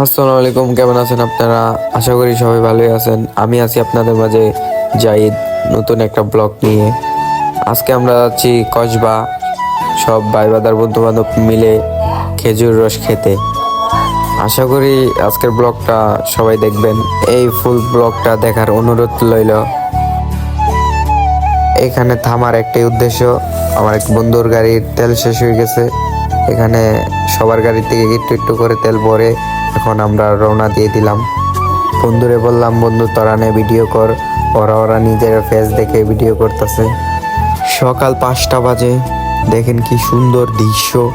আসসালামু আলাইকুম, কেমন আছেন আপনারা? আশা করি সবাই ভালোই আছেন। আমি আছি আপনাদের মাঝে জাহিদ নতুন একটা ব্লগ নিয়ে। আজকে আমরা যাচ্ছি কসবা। সব ভাই বাদার বন্ধু বান্ধব মিলে খেজুর রস খেতে। আশা করি আজকের ব্লগটা সবাই দেখবেন। এই ফুল ব্লগটা দেখার অনুরোধ লইল এখানে থামার একটাই উদ্দেশ্য, আমার এক বন্ধুর গাড়ির তেল শেষ হয়ে গেছে। এখানে সবার গাড়ি থেকে একটু একটু করে তেল ভরে এখন আমরা রওনা দিয়ে দিলাম। বন্ধুরে বললাম, বন্ধু, তোরা নে ভিডিও কর। ওরা ওরা নিজের ফেস দেখে ভিডিও করতেছে। সকাল পাঁচটা বাজে। দেখেন কি সুন্দর দৃশ্য।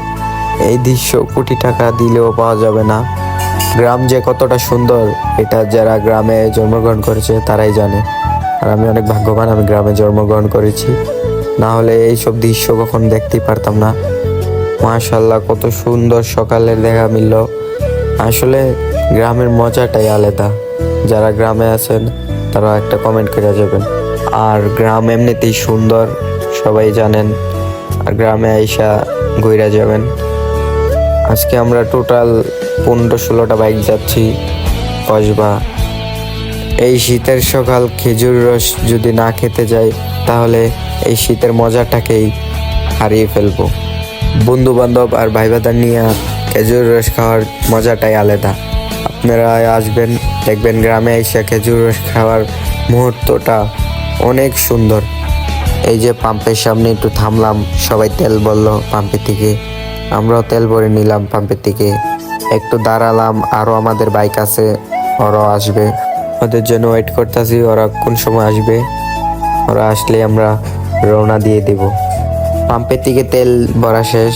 এই দৃশ্য কোটি টাকা দিলেও পাওয়া যাবে না। গ্রাম যে কতটা সুন্দর, এটা যারা গ্রামে জন্মগ্রহণ করেছে তারাই জানে। আর আমি অনেক ভাগ্যবান, আমি গ্রামে জন্মগ্রহণ করেছি। না হলে এইসব দৃশ্য কখন দেখতেই পারতাম না। মাশাল্লাহ কত সুন্দর সকালের দেখা মিলল। আসলে গ্রামের মজাটাই আলাদা। যারা গ্রামে আছেন, তারা একটা কমেন্ট করে যাবেন। আর গ্রাম এমনিতেই সুন্দর, সবাই জানেন। আর গ্রামে আইসা ঘুরে যাবেন। আজকে আমরা টোটাল পনেরো ষোলোটা বাইক যাচ্ছি কসবা। এই শীতের সকাল খেজুর রস যদি না খেতে যাই, তাহলে এই শীতের মজাটাকেই হারিয়ে ফেলব। বন্ধু বান্ধব আর ভাই বাদার নিয়ে খেজুর রস খাওয়ার মজাটাই আলাদা। আপনারা আসবেন, দেখবেন গ্রামে এসে খেজুর রস খাওয়ার মুহূর্তটা অনেক সুন্দর। এই যে পাম্পের সামনে একটু থামলাম, সবাই তেল বলল পাম্পের থেকে আমরাও তেল ভরে নিলাম পাম্পের থেকে একটু দাঁড়ালাম আরও আমাদের বাইক আছে, ওরাও আসবে। ওদের জন্য ওয়েট করতেছি, ওরা কোন সময় আসবে? ওরা আসলে আমরা রওনা দিয়ে দেব। পাম্পের থেকে তেল ভরা শেষ।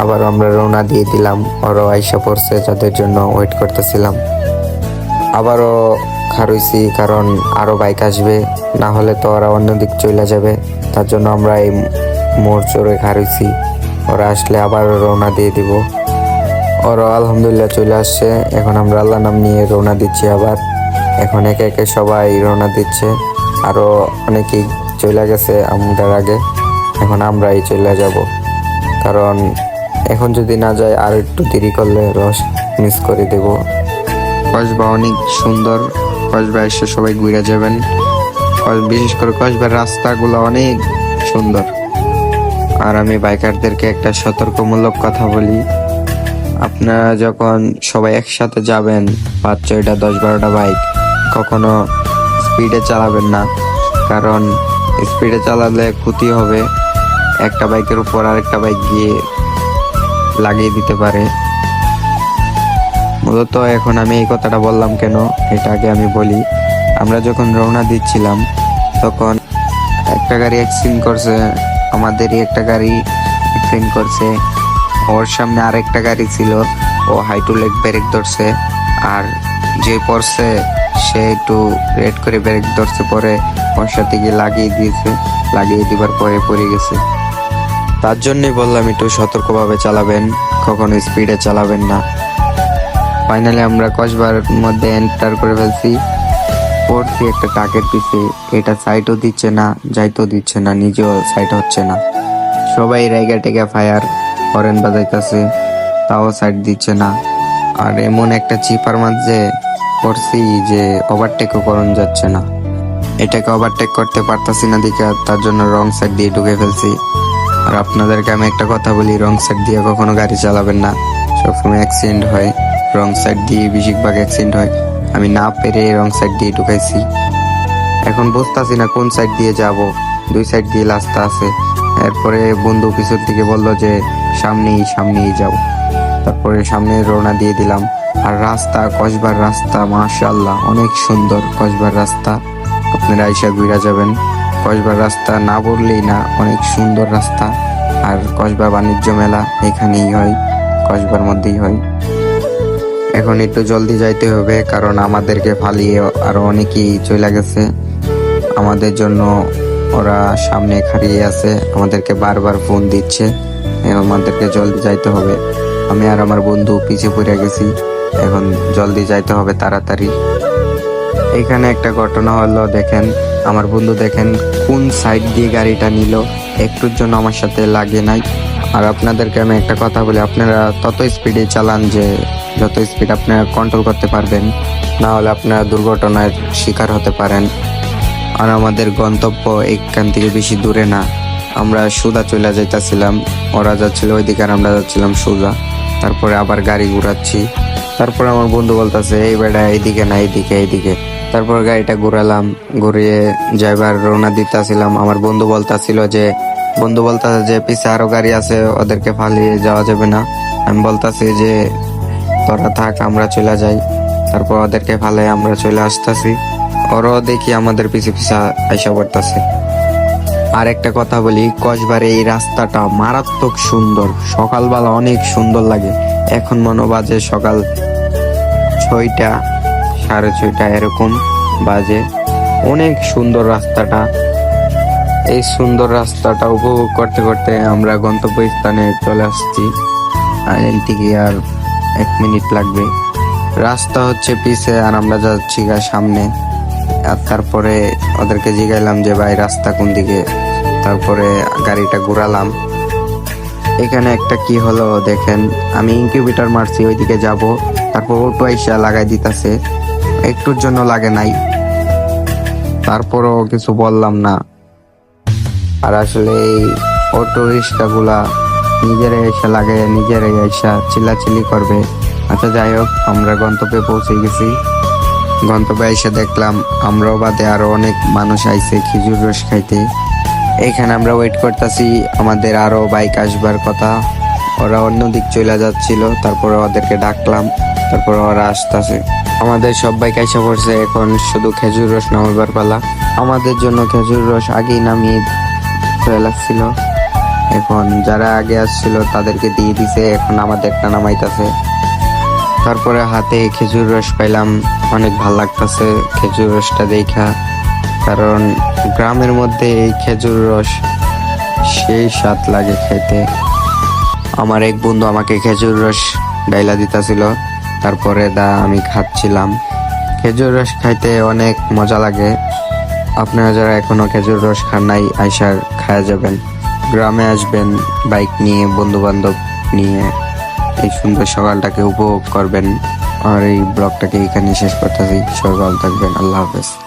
আবার আমরা রওনা দিয়ে দিলাম। ওরাও আইসা পড়ছে, যাদের জন্য ওয়েট করতেছিলাম। আবারও খারুইছি, কারণ আরও বাইক আসবে। না হলে তো ওরা অন্যদিক চলে যাবে। তার জন্য আমরা এই মোড় চড়ে খারুইছি। ওরা আসলে আবার রওনা দিয়ে দিব। ওরা আলহামদুলিল্লাহ চলে আসছে। এখন আমরা আল্লাহ নাম নিয়ে রওনা দিচ্ছি আবার। এখন একে একে সবাই রওনা দিচ্ছে। আরও অনেকেই চলে গেছে আমাদের আগে। এখন আমরাই চলে যাব। কারণ এখন যদি না যায়, আর একটু দেরি করলে রস মিস করে দেব। কসবা অনেক সুন্দর। কসবা এসে সবাই ঘুরে যাবেন। বিশেষ করে কসবার রাস্তাগুলো অনেক সুন্দর। আর আমি বাইকারদেরকে একটা সতর্কমূলক কথা বলি। আপনারা যখন সবাই একসাথে যাবেন, পাঁচ, ছয়টা, দশ, বারোটা বাইক, কখনো স্পিডে চালাবেন না। কারণ স্পিডে চালালে ক্ষতি হবে। একটা বাইকের উপর আরেকটা বাইক গিয়ে লাগিয়ে দিতে পারে। মূলত এখন আমি এই কথাটা বললাম কেন? এটা আগে আমি বলি। আমরা যখন রওনা দিচ্ছিলাম, তখন একটা গাড়ি অ্যাক্সিডেন্ট করছে, আমাদেরই একটা গাড়ি অ্যাক্সিডেন্ট করছে, ওর সামনে আরেকটা গাড়ি ছিল, ও হাইটুলেক ব্রেক ধরছে, আর যে পড়ছে, সে একটু রেড করে ব্রেক ধরছে, পরে ওর সাথে গিয়ে লাগিয়ে দিয়েছে, লাগিয়ে দিবার পরে পড়ে গেছে। তার জন্যই বললাম, একটু সতর্কভাবে চালাবেন, কখনো স্পিডে চালাবেন না। ফাইনালি আমরা কসবার মধ্যে এন্টার করে ফেলছি। পড়ছি একটা টাকের পিছে এটা সাইটও দিচ্ছে না, যাইতেও দিচ্ছে না, নিজেও সাইট হচ্ছে না। সবাই রেগা টেগা ফায়ার হরেন বাজাইতেছে, তাও সাইড দিচ্ছে না। আর এমন একটা চিপার মাঝে পড়ছি যে ওভারটেকও করণ যাচ্ছে না। এটাকে ওভারটেক করতে পারতাছি না দিকে তার জন্য রং সাইড দিয়ে ঢুকে ফেলছি। আর আপনাদেরকে আমি একটা কথা বলি, রং সাইড দিয়ে কখনো গাড়ি চালাবেন না। সবসময় অ্যাক্সিডেন্ট হয়, রং সাইড দিয়ে বেশিরভাগ অ্যাক্সিডেন্ট হয়। আমি না পেরে রং সাইড দিয়ে ঢুকাইছি। এখন বুঝতেছি না কোন সাইড দিয়ে যাব, দুই সাইড দিয়ে রাস্তা আছে। এরপরে বন্ধু পিছন থেকে বলল যে, সামনেই সামনেই যাও। তারপরে সামনে রওনা দিয়ে দিলাম। আর রাস্তা, কসবার রাস্তা মাশাল্লাহ অনেক সুন্দর কসবার রাস্তা। আপনারা আইসা ঘুরা যাবেন। কসবার রাস্তা না বললেই না, অনেক সুন্দর রাস্তা। আর কসবা বাণিজ্য মেলা এখানেই হয়, কসবার মধ্যেই হয়। এখন একটু জলদি যাইতে হবে, কারণ আমাদেরকে ফালিয়ে আরও অনেকেই চলে গেছে। আমাদের জন্য ওরা সামনে খাড়িয়ে আছে, আমাদেরকে বারবার ফোন দিচ্ছে। আমাদেরকে জলদি যাইতে হবে। আমি আর আমার বন্ধু পিছে পড়ে গেছি, এখন জলদি যাইতে হবে তাড়াতাড়ি। এখানে একটা ঘটনা হলো, দেখেন আমার বন্ধু দেখেন কোন সাইড দিয়ে গাড়িটা নিল, একটুর জন্য আমার সাথে লাগে নাই। আর আপনাদেরকে আমি একটা কথা বলি, আপনারা তত স্পিডে চালান যে যত স্পিড আপনারা কন্ট্রোল করতে পারবেন, না হলে আপনারা দুর্ঘটনার শিকার হতে পারেন। আর আমাদের গন্তব্য এখান থেকে বেশি দূরে না। আমরা সুদা চলে যাইতাছিলাম, ওরা যাচ্ছিল ওইদিকে আর আমরা যাচ্ছিলাম সুদা তারপরে আবার গাড়ি ঘুরাচ্ছি। তারপরে আমার বন্ধু বলতেছে, এই বেড়া এইদিকে না, এইদিকে এইদিকে। তারপর গাড়িটা ঘুরালাম, ঘুরিয়ে যাইবার রওনা দিতেছিলাম। আমার বন্ধু বলতাছিল যে, বন্ধু বলতেছে যে, পিছে আরও গাড়ি আছে, ওদেরকে ফালিয়ে যাওয়া যাবে না। আমি বলতাছি যে, তোরা থাক, আমরা চলে যাই। তারপর ওদেরকে ফালে আমরা চলে আসতেছি। ওরাও দেখি আমাদের পিছে পিছে আইসা পড়তেছে। আর একটা কথা বলি, কসবারে এই রাস্তাটা মারাত্মক সুন্দর। সকালবেলা অনেক সুন্দর লাগে। এখন মনে বাজে সকাল ছয়টা। সাড়ে ছয়টা এরকম বাজে। অনেক সুন্দর রাস্তাটা। এই সুন্দর রাস্তাটা উপভোগ করতে করতে আমরা গন্তব্য স্থানে চলে আসছি। এর থেকে আর এক মিনিট লাগবে। রাস্তা হচ্ছে পিছে আর আমরা যাচ্ছি গা সামনে। আর তারপরে ওদেরকে জিগাইলাম যে, ভাই, রাস্তা কোন দিকে? তারপরে গাড়িটা ঘোরালাম। এখানে একটা কি হলো দেখেন। আমি ইনকিউবেটর মারছি, ওইদিকে যাব। তারপর অটো আইসা লাগাই দিতেছে। একটুর জন্য লাগে নাই। তারপরও কিছু বললাম না। আর আসলে এই অটো রিক্সা গুলা নিজেরাই এসে লাগে, নিজেরাই এসে চিল্লাচিল্লি করবে। আচ্ছা যাই হোক, আমরা গন্তব্যে পৌঁছে গেছি। গন্তব্যে এসে দেখলাম আমরাও বাদে আরও অনেক মানুষ আইছে খেজুর রস খাইতে। এখানে আমরা ওয়েট করতেছি, আমাদের আরও বাইক আসবার কথা। ওরা অন্য দিক চলে যাচ্ছিল, তারপরে ওদেরকে ডাকলাম, তারপরে ওরা আসতেছে। আমাদের সব বাইক এসে পড়ছে, এখন শুধু খেজুর রস নামাবার পালা। আমাদের জন্য খেজুর রস আগেই নামিয়ে লাগছিল। এখন যারা আগে আসছিল, তাদেরকে দিয়ে দিছে, এখন আমাদেরটা নামাইতাছে। তারপরে হাতে খেজুর রস পাইলাম, অনেক ভালো লাগতেছে খেজুর রসটা দেখা। কারণ গ্রামের মধ্যে এই খেজুর রস সেই স্বাদ লাগে খেতে। আমার এক বন্ধু আমাকে খেজুর রস ডাইলা দিতেছিল। তারপরে দা, আমি খাচ্ছিলাম। খেজুর রস খাইতে অনেক মজা লাগে। আপনারা যারা এখনও খেজুর রস খান নাই আইসার খায়া যাবেন। গ্রামে আসবেন, বাইক নিয়ে বন্ধু বান্ধব নিয়ে। এই সুন্দর সকালটাকে উপভোগ করবেন। আর এই ব্লগটাকে এখানে শেষ করতেছি। সবাই ভালো থাকবেন। আল্লাহ হাফেজ।